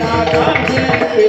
Tulsi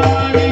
Thank you.